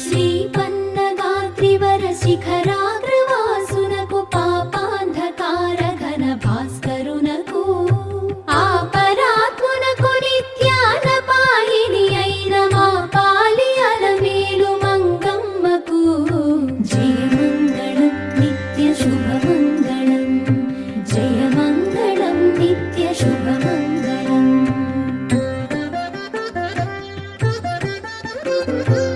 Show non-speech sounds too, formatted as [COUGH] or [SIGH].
Shri పన్నగాత్రివర Shikhara Música [LAUGHS]